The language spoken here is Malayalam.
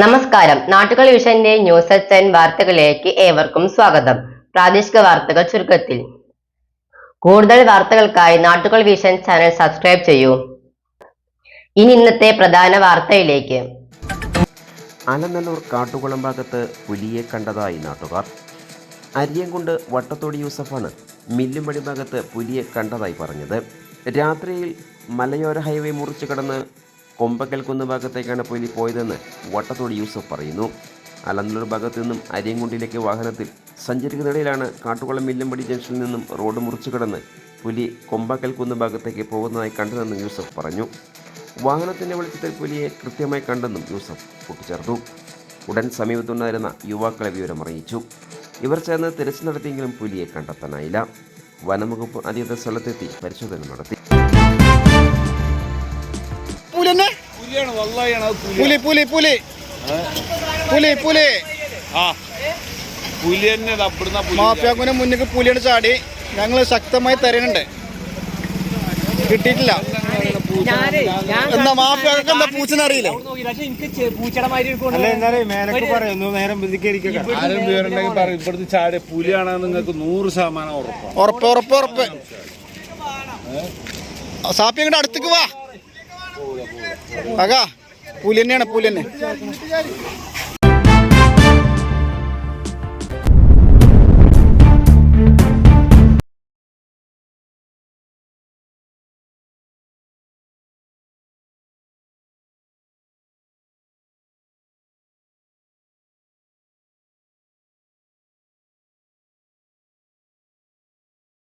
നമസ്കാരം. നാട്ടുകൾ വിഷന്റെ ന്യൂസ് ടെൻ വാർത്തകളിലേക്ക് ഏവർക്കും സ്വാഗതം. പ്രാദേശിക വാർത്തകൾ ചുരുക്കത്തിൽ. കൂടുതൽ വാർത്തകൾക്കായി നാട്ടുകൾ വിഷൻ ചാനൽ സബ്സ്ക്രൈബ് ചെയ്യൂ. ഇനി ഇന്നത്തെ പ്രധാന വാർത്തയിലേക്ക്. അലനല്ലൂർ കാട്ടുകുളം ഭാഗത്ത് പുലിയെ കണ്ടതായി നാട്ടുകാർ. അരിയംകുണ്ട് വട്ടത്തോടി യൂസഫാണ് മില്ലുംപടി ഭാഗത്ത് പുലിയെ കണ്ടതായി പറഞ്ഞത്. രാത്രിയിൽ മലയോര ഹൈവേ മുറിച്ചു കടന്ന് കൊമ്പക്കൽ കുന്ന് ഭാഗത്തേക്കാണ് പുലി പോയതെന്ന് വട്ടത്തോട് യൂസഫ് പറയുന്നു. അലനല്ലൂർ ഭാഗത്തു നിന്നും അരിയങ്കുണ്ടിലേക്ക് വാഹനത്തിൽ സഞ്ചരിക്കുന്നതിനിടയിലാണ് കാട്ടുകുളം മില്ലമ്പടി ജംഗ്ഷനിൽ നിന്നും റോഡ് മുറിച്ചു കടന്ന് പുലി കൊമ്പാക്കൽ കുന്ന് ഭാഗത്തേക്ക് പോകുന്നതായി കണ്ടതെന്ന് യൂസഫ് പറഞ്ഞു. വാഹനത്തിന്റെ വെളിച്ചത്തിൽ പുലിയെ കൃത്യമായി കണ്ടെന്നും യൂസഫ് കൂട്ടിച്ചേർത്തു. ഉടൻ സമീപത്തുണ്ടായിരുന്ന യുവാക്കളെ വിവരം അറിയിച്ചു. ഇവർ ചേർന്ന് തിരച്ചിൽ നടത്തിയെങ്കിലും പുലിയെ കണ്ടെത്താനായില്ല. വനംവകുപ്പ് അധികൃതർ സ്ഥലത്തെത്തി പരിശോധന നടത്തി. പുലി തന്നെ പുലി പുലി പുലി. പുലി പുലി. ആ. പുലി തന്നെ പുലി മാഫിയാക്കുവിന് മുന്നിക്ക് പുലിയാണ് ചാടി. ഞങ്ങൾ ശക്തമായി തരുന്നുണ്ട് കിട്ടിയിട്ടില്ല. എന്താ മാഫിയാക്ക് എന്താ പൂച്ചനെ അറിയില്ലേ? ആരും ചാടി. പുലിയാണെന്ന് നിങ്ങൾക്ക് നൂറ് ശതമാനം ഉറപ്പ്. ഉറപ്പ് ഉറപ്പ് ഉറപ്പ്. സാപ്പി അങ്ങോട്ട് അടുത്തേക്ക് വാ. അകാ പുലി തന്നെയാണ് പുലി തന്നെ